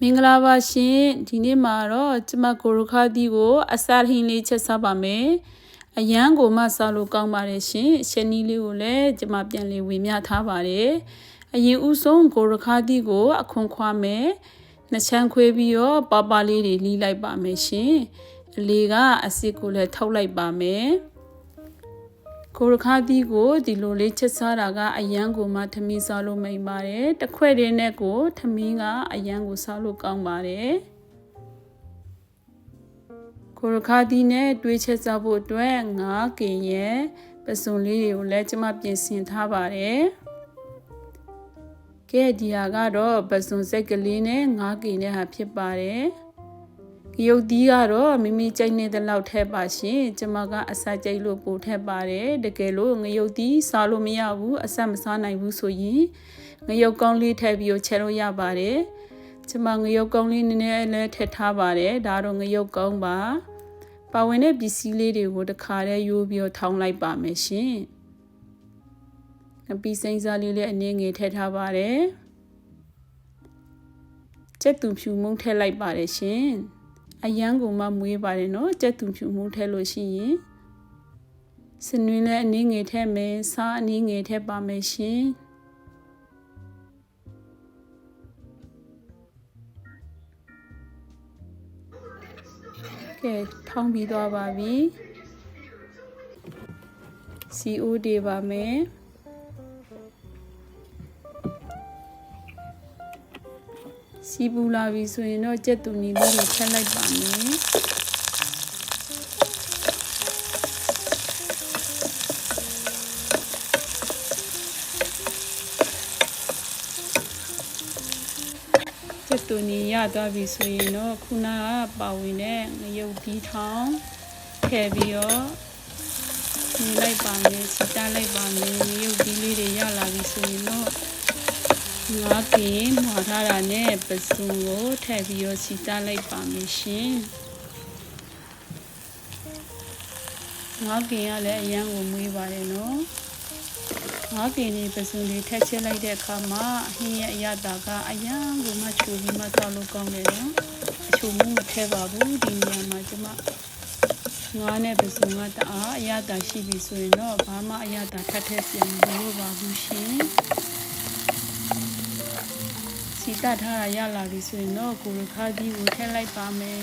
မင်္ဂလာပါရှင်ဒီနေ့မှာတော့ကျမကိုရခါသီကို အစာဟင်းလေးချက်စားပါမယ်အရန်ကိုမှစားလို့ကောင်းပါတယ်ရှင်ရှနီးလေးကိုလည်းကျမပြန်လေးဝေမျှထားပါတယ်အရင်ဦးဆုံးကိုရခါသီကို အခွန်ခွာမယ်နှစ်ချမ်းခွေးပြီးတော့ပပလေးတွေလီးလိုက်ပါမယ်ရှင်အလေးကအစ်စ်ကိုလည်းထုတ်လိုက်ပါမယ် ကိုရခါသီးကိုဒီလိုလေးချက်စားတာကအရန်ကိုမှထမင်းစားလို့မိန်ပါတယ်တစ်ခွက်တည်းနဲ့ကိုထမင်းကအရန်ကိုစားလို့ကောင်းပါတယ်ကိုရခါသီးနဲ့တွေးချက်စားဖို့အတွက်ငါးကင်ရဲ့ပစုံလေးတွေကိုလည်းကျမပြင်ဆင်ထားပါတယ်ကဲဒီဟာကတော့ပစုံစိတ်ကလေးနဲ့ငါးကင်နဲ့ဟာဖြစ်ပါတယ် ရုပ်သီးကတော့မိမိကြိုက်နေတဲ့လောက်ထည့်ပါရှင်ကျမကအဆက်ကြိတ်လို့ပို့ထည့်ပါတယ်တကယ်လို့ငရုပ်သီးစားလို့မရဘူးအဆက်မစားနိုင်ဘူးဆိုရင်ငရုပ်ကောင်းလေးထည့်ပြီးချက်လို့ရပါတယ်ကျမငရုပ်ကောင်းလေးနည်းနည်းလည်းထည့်ထားပါတယ်ဒါတော့ငရုပ်ကောင်းပါပါဝင်တဲ့ပစ္စည်းလေးတွေကိုတခါတည်းရိုးပြီးထောင်းလိုက်ပါမယ်ရှင်အပီစိမ့်စားလေးလည်းအနည်းငယ်ထည့်ထားပါတယ်ကျက်သူဖြူမုံထည့်လိုက်ပါတယ်ရှင် အယမ်းကိုမှမွေးပါတယ်နော်ကြက်သူဖြူမှုထဲလို့ရှိရင်စနွင်းလည်းအနည်းငယ်ထည့်မယ်စားအနည်းငယ်ထည့်ပါမယ်ရှင်ကဲထောင်းပြီးသွားပါပြီစီအိုတွေပါမယ် စီပူလာပြီဆိုရင်တော့ကြက်တူနီလေးကိုထည့်လိုက်ပါမယ်ကျက်တူနီရသွားပြီဆိုရင်တော့ခုနကပါဝင်တဲ့ငရုတ်ဒီထောင်ထည့်ပြီးတော့နေလိုက်ပါမယ်စီတားလိုက်ပါမယ်ငရုတ်ဒီလေးတွေရလာပြီဆိုရင်တော့ ငါးကင်မှာထားတာနဲ့ပစုံကိုထည့်ပြီးတော့စီတားလိုက်ပါမယ်ရှင်ငါးကင်ကလည်းအရန်ကိုမွေးပါတယ်နော်ငါးကင်လေးပစုံလေးထည့်ချလိုက်တဲ့အခါမှာအဟင်းရဲ့အရသာကအရန်ကိုမှချိုပြီးမှတောက်လို့ကောင်းတယ်နော်အချိုမှုမထည့်ပါဘူးဒီနေရာမှာကျမငါးနဲ့ပစုံကတအားအရသာရှိပြီဆိုရင်တော့ဘာမှအရသာထပ်ထည့်ပြန်မလို့ပါဘူးရှင် စီကတ်ထားတာရလာပြီဆိုရင်တော့ကိုရခါကြီးကိုထည့်လိုက်ပါမယ်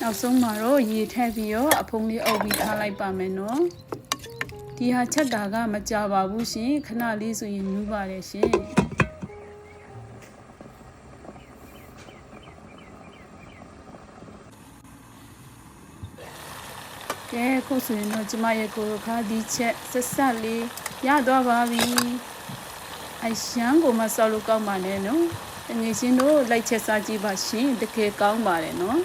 နောက်ဆုံးမှာတော့ရေထည့်ပြီးတော့အဖုံးလေးအုပ်ပြီးထားလိုက်ပါမယ်နော်ဒီဟာချက်တာကမကြပါဘူးရှင်ခဏလေးဆိုရင်နူးပါတယ်ရှင် ကဲခုဆိုရင်တော့ကျမရဲ့ကိုရခါဒီချက်ဆက်ဆက်လေးရသွားပါပြီအရှမ်းကိုမဆောက်လို့ကောင်းပါနဲ့နော်တငယ်ချင်းတို့လိုက်ချက်စားကြည့်ပါရှင်တကယ်ကောင်းပါတယ်နော်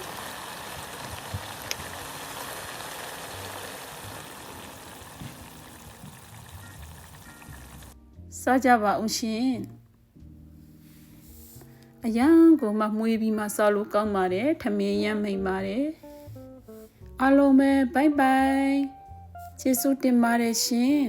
စားကြပါဦးရှင်အရန်ကိုမှမွေးပြီးမှစားလို့ကောင်းပါတယ်ထမင်းရမ်းမိန်ပါတယ် အားလုံးပဲဘိုင်ဘိုင်ကျေးဇူးတင်ပါတယ်ရှင်